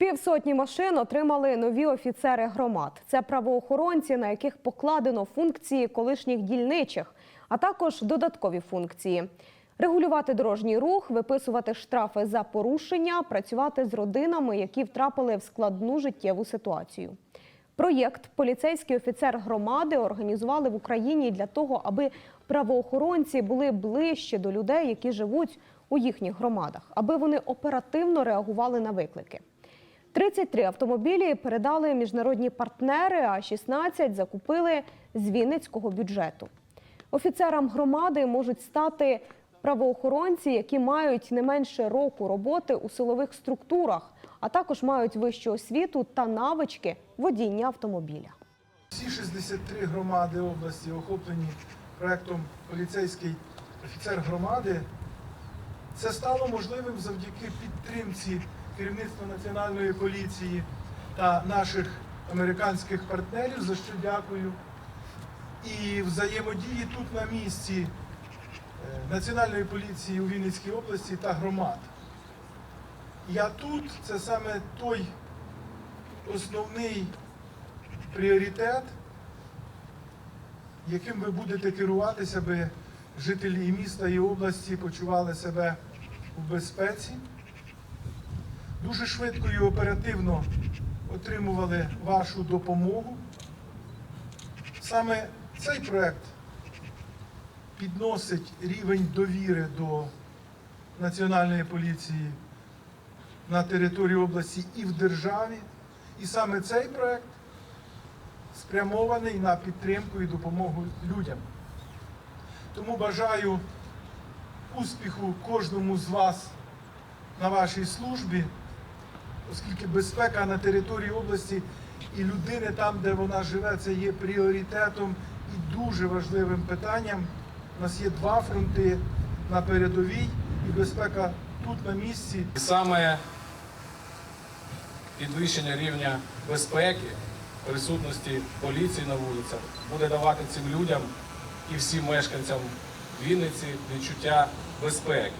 Півсотні машин отримали нові офіцери громад. Це правоохоронці, на яких покладено функції колишніх дільничих, а також додаткові функції: регулювати дорожній рух, виписувати штрафи за порушення, працювати з родинами, які втрапили в складну життєву ситуацію. Проєкт Поліцейський офіцер громади організували в Україні для того, аби правоохоронці були ближче до людей, які живуть у їхніх громадах, аби вони оперативно реагували на виклики. 33 автомобілі передали міжнародні партнери, а 16 закупили з Вінницького бюджету. Офіцерам громади можуть стати правоохоронці, які мають не менше року роботи у силових структурах, а також мають вищу освіту та навички водіння автомобіля. Всі 63 громади області охоплені проектом поліцейський офіцер громади. Це стало можливим завдяки підтримці керівництва національної поліції та наших американських партнерів, за що дякую. І взаємодії тут на місці е, Національної поліції у Вінницькій області та громад. Я тут це саме той основний пріоритет, яким ви будете керуватися, аби жителі міста і області почували себе у безпеці. Дуже швидко і оперативно отримували вашу допомогу. Саме цей проект підносить рівень довіри до Національної поліції на території області і в державі. І саме цей проект спрямований на підтримку і допомогу людям. Тому бажаю успіху кожному з вас на вашій службі, оскільки безпека на території області і людини там, де вона живе, це є пріоритетом і дуже важливим питанням. У нас є два фронти на передовій, і безпека тут на місці. І саме підвищення рівня безпеки, присутності поліції на вулицях буде давати цим людям і всім мешканцям Вінниці відчуття безпеки.